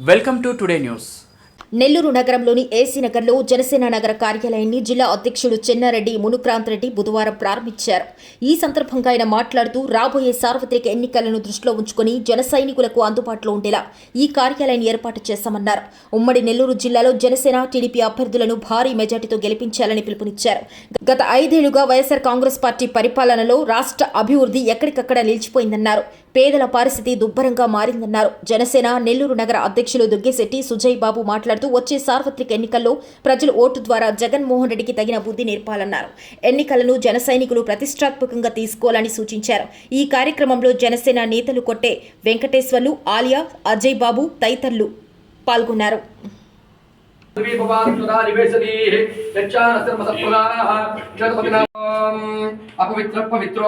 Welcome to today news Nellore నగరంలోని AC నగర్లో జనసేన నగర కార్యాలయాన్ని జిల్లా అధ్యక్షుడు చెన్నారెడ్డి మునుక్రాంత్ రెడ్డి బుధవారం ప్రారంభించారు. ఈ సందర్భంగా ఆయన మాట్లాడుతూ రాబోయే సార్వత్రిక ఎన్నికలను దృష్టిలో ఉంచుకుని జన సైనికులకు అందుబాటులో ఉండేలా ఈ కార్యాలయాన్ని ఏర్పాటు చేశామన్నారు. ఉమ్మడి నెల్లూరు జిల్లాలో జనసేన టీడీపీ అభ్యర్థులను భారీ మెజార్టీతో గెలిపించాలని పిలుపునిచ్చారు. గత ఐదేళ్ళుగా వైఎస్సార్ కాంగ్రెస్ పార్టీ పరిపాలనలో రాష్ట్ర అభివృద్ధి ఎక్కడికక్కడ నిలిచిపోయిందన్నారు. పేదల పరిస్థితి దుబ్బరంగా మారిందన్నారు. జనసేన నెల్లూరు నగర అధ్యక్షులు దుగ్గిశెట్టి సుజయ్ బాబు మాట్లాడుతూ వచ్చే సార్వత్రిక ఎన్నికల్లో ప్రజలు ఓటు ద్వారా జగన్మోహన్ రెడ్డికి తగిన బుద్ధి నేర్పాలన్నారు. ఎన్నికలను జన సైనికులు ప్రతిష్టాత్మకంగా తీసుకోవాలని సూచించారు. ఈ కార్యక్రమంలో జనసేన నేతలు కొట్టే వెంకటేశ్వర్లు ఆలియా అజయ్ బాబు తదితరులు పాల్గొన్నారు. అపవిత్ర పవిత్రో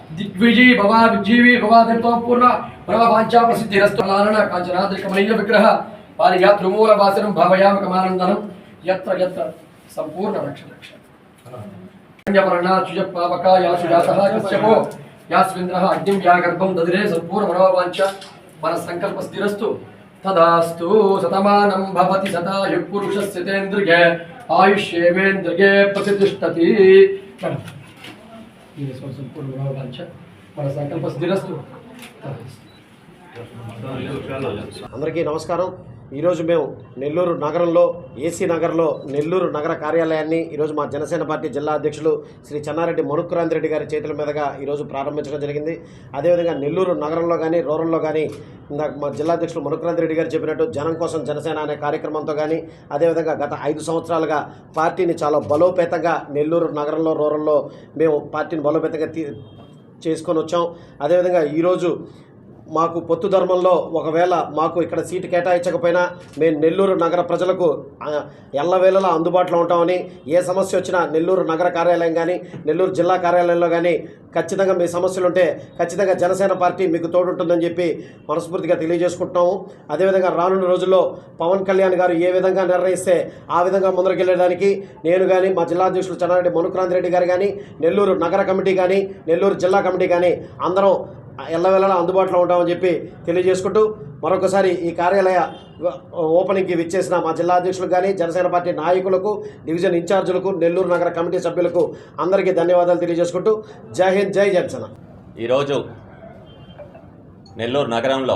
దిగ్విజయ భవ విజీవి భవాదితో పూర్ణ భవ వాంఛా ప్రసిద్ధి హస్తలాలన కాంచనాద్రికమైన విగ్రహ పారియాత్రుమూల వాసనం భావయామకమానందనం ఎత్ర ఎత్ర సంపూర్ణ రక్ష రక్ష వర్ణాచుజ పావకాయాసుజాతః కశ్యపో యాస్మింద్రః అగ్నిం యా గర్భం దదిరే సంపూర్ణ మనోవాంఛ మన సంకల్ప స్థిరస్తు తదాస్తు సతమానం భవతి సతాయు పురుషస్య తేంద్రిగే ఆయుష్యేవేంద్రిగే ప్రతిష్టతి దీని కోసం కూడా వాంఛ మన సంకల్ప స్థిరస్తు అందరికీ నమస్కారం. ఈరోజు మేము నెల్లూరు నగరంలో ఏసీ నగర్లో నెల్లూరు నగర కార్యాలయాన్ని ఈరోజు మా జనసేన పార్టీ జిల్లా అధ్యక్షులు శ్రీ చెన్నారెడ్డి మనుక్కురాంతి రెడ్డి గారి చేతుల మీదుగా ఈరోజు ప్రారంభించడం జరిగింది. అదేవిధంగా నెల్లూరు నగరంలో కానీ రూరల్లో కానీ ఇందాక మా జిల్లా అధ్యక్షులు మనుక్కురాంతి రెడ్డి గారు చెప్పినట్టు జనం కోసం జనసేన అనే కార్యక్రమంతో కానీ అదేవిధంగా గత ఐదు సంవత్సరాలుగా పార్టీని చాలా బలోపేతంగా నెల్లూరు నగరంలో రూరల్లో మేము పార్టీని బలోపేతంగా తీ చేసుకొని వచ్చాం. అదేవిధంగా ఈరోజు మాకు పొత్తు ధర్మంలో ఒకవేళ మాకు ఇక్కడ సీటు కేటాయించకపోయినా మేము నెల్లూరు నగర ప్రజలకు ఎల్లవేళలా అందుబాటులో ఉంటామని ఏ సమస్య వచ్చినా నెల్లూరు నగర కార్యాలయం కానీ నెల్లూరు జిల్లా కార్యాలయంలో కానీ ఖచ్చితంగా మీ సమస్యలు ఉంటే ఖచ్చితంగా జనసేన పార్టీ మీకు తోడుంటుందని చెప్పి మనస్ఫూర్తిగా తెలియజేసుకుంటున్నాము అదేవిధంగా రానున్న రోజుల్లో పవన్ కళ్యాణ్ గారు ఏ విధంగా నిర్ణయిస్తే ఆ విధంగా ముందరకెళ్ళడానికి నేను కానీ మా జిల్లా అధ్యక్షులు చెన్నారెడ్డి మనుక్రాంతి రెడ్డి గారు కానీ నెల్లూరు నగర కమిటీ కానీ నెల్లూరు జిల్లా కమిటీ కానీ అందరం ఎల్లవేళలా అందుబాటులో ఉంటామని చెప్పి తెలియజేసుకుంటూ మరొకసారి ఈ కార్యాలయ ఓపెనింగ్కి విచ్చేసిన మా జిల్లా అధ్యక్షులకు కానీ జనసేన పార్టీ నాయకులకు డివిజన్ ఇన్ఛార్జీలకు నెల్లూరు నగర కమిటీ సభ్యులకు అందరికీ ధన్యవాదాలు తెలియజేసుకుంటూ జై హింద్ జై జనసేన. ఈరోజు నెల్లూరు నగరంలో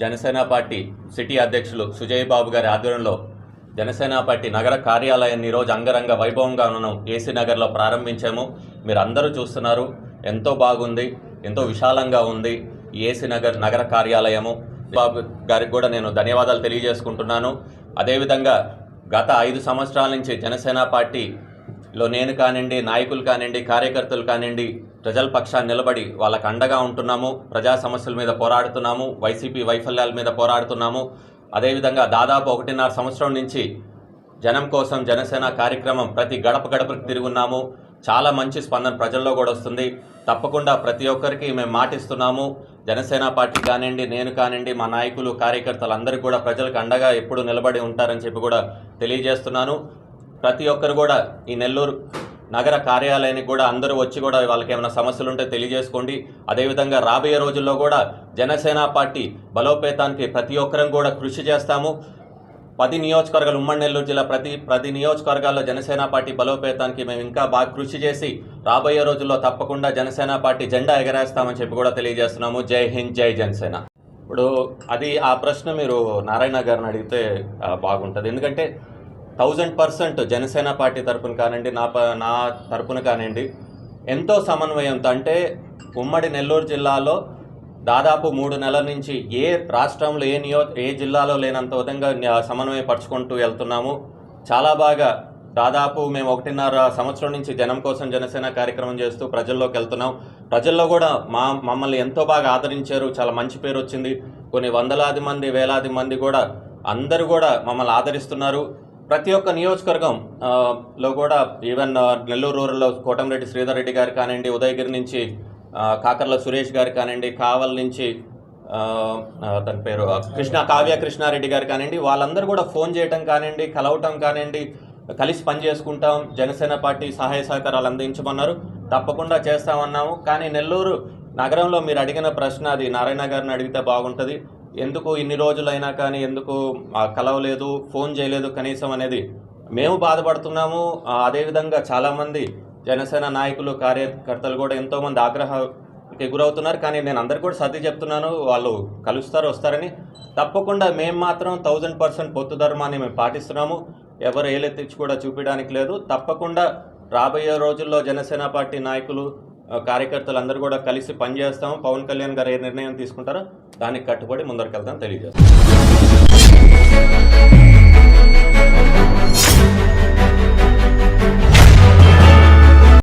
జనసేన పార్టీ సిటీ అధ్యక్షులు సుజయ్ బాబు గారి ఆధ్వర్యంలో జనసేన పార్టీ నగర కార్యాలయాన్ని ఈరోజు అంగరంగ వైభవంగా మనం ఏసీ నగర్లో ప్రారంభించాము. మీరు అందరూ చూస్తున్నారు ఎంతో బాగుంది ఎంతో విశాలంగా ఉంది ఏసీ నగర్ నగర కార్యాలయము. బాబు గారికి కూడా నేను ధన్యవాదాలు తెలియజేసుకుంటున్నాను. అదేవిధంగా గత ఐదు సంవత్సరాల నుంచి జనసేన పార్టీ లో నేను కానివ్వండి నాయకులు కానివ్వండి కార్యకర్తలు కానివ్వండి ప్రజల పక్షాన్ని నిలబడి వాళ్ళకు అండగా ఉంటున్నాము ప్రజా సమస్యల మీద పోరాడుతున్నాము వైసీపీ వైఫల్యాల మీద పోరాడుతున్నాము. అదేవిధంగా దాదాపు ఒకటిన్నర సంవత్సరం నుంచి జనం కోసం జనసేన కార్యక్రమం ప్రతి గడప గడపకు తిరుగున్నాము చాలా మంచి స్పందన ప్రజల్లో కూడా వస్తుంది. తప్పకుండా ప్రతి ఒక్కరికి మేము మాటిస్తున్నాము. జనసేన పార్టీ కానివ్వండి నేను కానివ్వండి మా నాయకులు కార్యకర్తలు అందరూ కూడా ప్రజలకు అండగా ఎప్పుడు నిలబడి ఉంటారని చెప్పి కూడా తెలియజేస్తున్నాను. ప్రతి ఒక్కరు కూడా ఈ నెల్లూరు నగర కార్యాలయానికి కూడా అందరూ వచ్చి కూడా వాళ్ళకి ఏమైనా సమస్యలు ఉంటే తెలియజేసుకోండి. అదేవిధంగా రాబోయే రోజుల్లో కూడా జనసేన పార్టీ బలోపేతానికి ప్రతి ఒక్కరం కూడా కృషి చేస్తాము. పది నియోజకవర్గాలు ఉమ్మడి నెల్లూరు జిల్లా ప్రతి ప్రతి నియోజకవర్గాల్లో జనసేన పార్టీ బలోపేతానికి మేము ఇంకా బాగా కృషి చేసి రాబోయే రోజుల్లో తప్పకుండా జనసేన పార్టీ జెండా ఎగరేస్తామని చెప్పి కూడా తెలియజేస్తున్నాము. జై హింద్ జై జనసేన. ఇప్పుడు అది ఆ ప్రశ్న మీరు నారాయణ గారిని అడిగితే బాగుంటుంది. ఎందుకంటే థౌజండ్ పర్సెంట్ జనసేన పార్టీ తరపున కానివ్వండి నా ప- నా తరపున కానివ్వండి ఎంతో సమన్వయంతో అంటే ఉమ్మడి నెల్లూరు జిల్లాలో దాదాపు మూడు నెలల నుంచి ఏ రాష్ట్రంలో ఏ నియో ఏ జిల్లాలో లేనంత విధంగా సమన్వయపరుచుకుంటూ వెళ్తున్నాము. చాలా బాగా దాదాపు మేము ఒకటిన్నర సంవత్సరం నుంచి జనం కోసం జనసేన కార్యక్రమం చేస్తూ ప్రజల్లోకి వెళ్తున్నాం. ప్రజల్లో కూడా మా మమ్మల్ని ఎంతో బాగా ఆదరించారు. చాలా మంచి పేరు వచ్చింది. కొన్ని వందలాది మంది వేలాది మంది కూడా అందరూ కూడా మమ్మల్ని ఆదరిస్తున్నారు. ప్రతి ఒక్క నియోజకవర్గం లో కూడా ఈవెన్ నెల్లూరు రూరల్లో కోటంరెడ్డి శ్రీధర్ రెడ్డి గారు కానివ్వండి ఉదయగిరి నుంచి కాకర్ల సురేష్ గారు కానివ్వండి కావల్ నుంచి తన పేరు కృష్ణ కావ్య కృష్ణారెడ్డి గారు కానివ్వండి వాళ్ళందరూ కూడా ఫోన్ చేయటం కానివ్వండి కలవటం కానివ్వండి కలిసి పని చేసుకుంటాం జనసేన పార్టీ సహాయ సహకారాలు అందించమన్నారు. తప్పకుండా చేస్తామన్నాము. కానీ నెల్లూరు నగరంలో మీరు అడిగిన ప్రశ్న అది నారాయణ గారిని అడిగితే బాగుంటుంది. ఎందుకు ఇన్ని రోజులైనా కానీ ఎందుకు కలవలేదు ఫోన్ చేయలేదు కనీసం అనేది మేము బాధపడుతున్నాము. అదేవిధంగా చాలామంది జనసేన నాయకులు కార్యకర్తలు కూడా ఎంతోమంది ఆగ్రహానికి గురవుతున్నారు. కానీ నేను అందరు కూడా సర్ది చెప్తున్నాను వాళ్ళు కలుస్తారు వస్తారని. తప్పకుండా మేము మాత్రం థౌజండ్ పర్సెంట్ పొత్తు ధర్మాన్ని మేము పాటిస్తున్నాము. ఎవరు ఏలెత్తించి కూడా చూపించడానికి లేదు. తప్పకుండా రాబోయే రోజుల్లో జనసేన పార్టీ నాయకులు కార్యకర్తలు అందరూ కూడా కలిసి పనిచేస్తాము. పవన్ కళ్యాణ్ గారు ఏ నిర్ణయం తీసుకుంటారో దానికి కట్టుబడి ముందరికి వెళ్తాం తెలియజేస్తాం.